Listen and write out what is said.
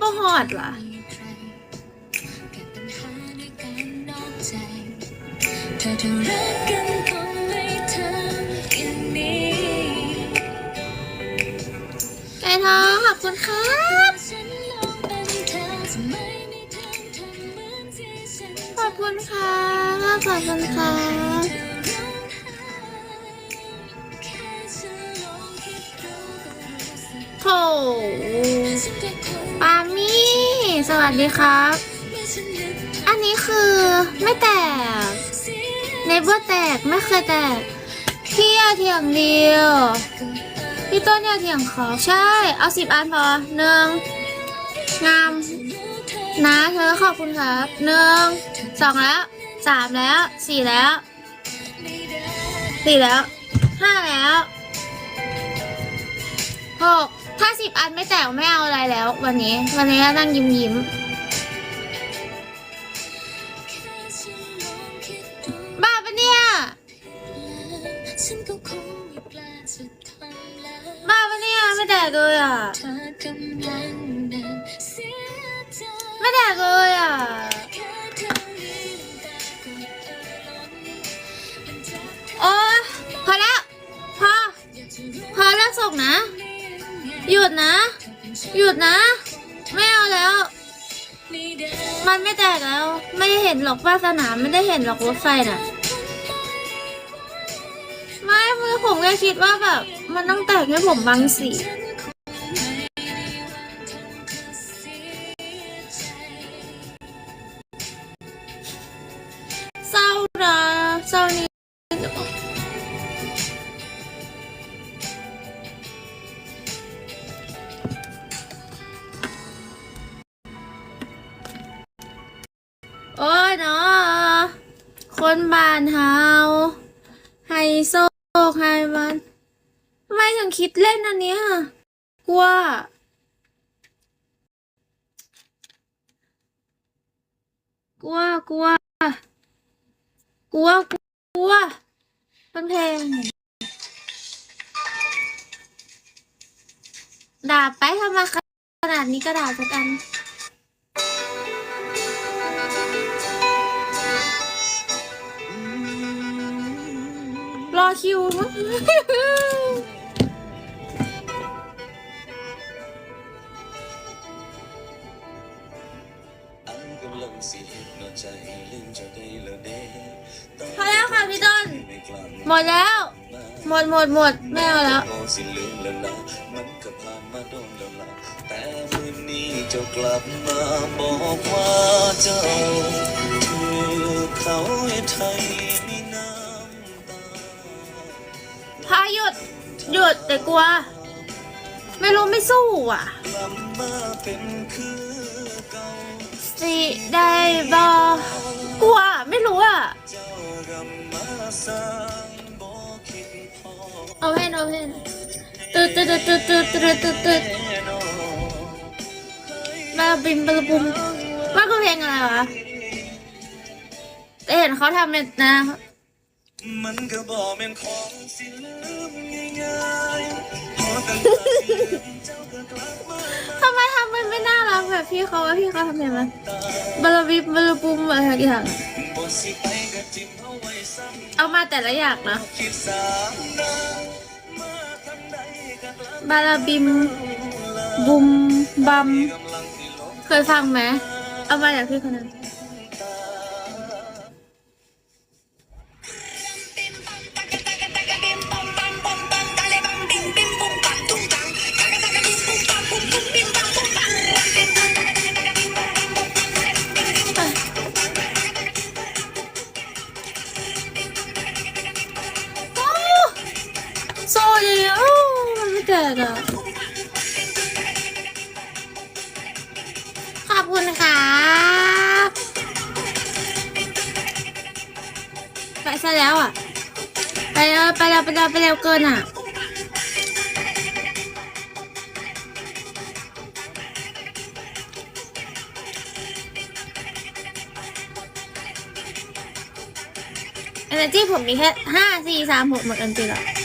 บ่ฮอดว่ะถ้าเธอรักกันคงไม่ทำอย่างนี้ไก่ทองขอบคุณครับขอบคุณค่ะขอบคุณค่ะเธอร้องไห้แค่ฉันลองคิดดูก็รู้สึกโถ ปามี่ สวัสดีครับ อันนี้คือไม่แตกเสียในเบอร์แตกไม่เคยแตกพี่อย่าเถียงเดียว พี่ต้นอย่าเถียงขอใช่ เอาสิบอันพอหนึ่งงามนะเธอขอบคุณครับหนึ่งสองแล้วสามแล้วสี่แล้วสี่แล้วห้าแล้วหก ถ้าสิบอันไม่แตกไม่เอาอะไรแล้ว วันนี้ วันนี้ก็นั่งยิ้มยิ้มบ้าปะเนี่ยมาจะทำแล้วบ้าปะเนี่ยไม่แตกเลยอะไม่แตกเลยอะโอ้พอแล้วพอพอแล้วส่งนะ หยุดนะ หยุดนะ ไม่เอาแล้ว มันไม่แตกแล้ว ไม่ได้เห็นหรอกว่าสนามไม่ได้เห็นหรอกรถไฟน่ะ ไม่คือผมแค่คิดว่าแบบ มันต้องแตกให้ผมบางสี โอ้ยเนาะคนบ้านเฮาไฮโซไฮวันทำไมถึงคิดเล่นอันเนี้ยกลัวกลัวกลัวกลัวกลัวมันแพงด่าไปทำไมาขนาดนี้ก็ดาสักัน วเด้ต้องพอแล้วค่ะพี่ต้นไม่กลับหมดแล้วมาหมดหมดหมดไม่เอาแล้วโอ้สิลืมแล้วนะมันก็ผ่านมาโดนแล้วล่ะแต่มื้อนี้เจ้ากลับมาบอกว่าเจ้าคือเขาให้ไทย หยุดแต่กลัว ไม่รู้ไม่สู้อะสิได้บอกลัวไม่รู้อะเจ้ากลับมาสร้างบ่คิดพอเอาเพนเอาเพนตึ๊ดตึ๊ดตึ๊ดตึ๊ดตึ๊ดตึ๊ดตึ๊ดแน่นอนบาบิมบาบุมมันคือเพลงอะไรวะแต่เห็นเขาทำเนี่ยนะ มันก็บอกเป็นของสิลืมง่ายๆพอตั้งเจ้าก็กลับมาทำไมทำมันไม่น่ารักแบบพี่เขาว่าพี่เขาทำเพลงไรบาลาบิมบาลบุมอะไรสักอย่างบทสิไปก็จิ้มเอาไว้ซ้ำเอามาแต่ละอย่างนะ คิดสามนามาทำใดก็กลับบาลาบิม บุมบัม กำลังที่ลงเคยฟังไหม เอามาจากพี่คนนั้น มันไม่แตกอะขอบคุณครับไปซะแล้วอะ ไปแล้วไปแล้วไปแล้วไปแล้วเกินอะเอเนจีผมมีแค่ห้าสี่สามหกหมดอันจีแล้ว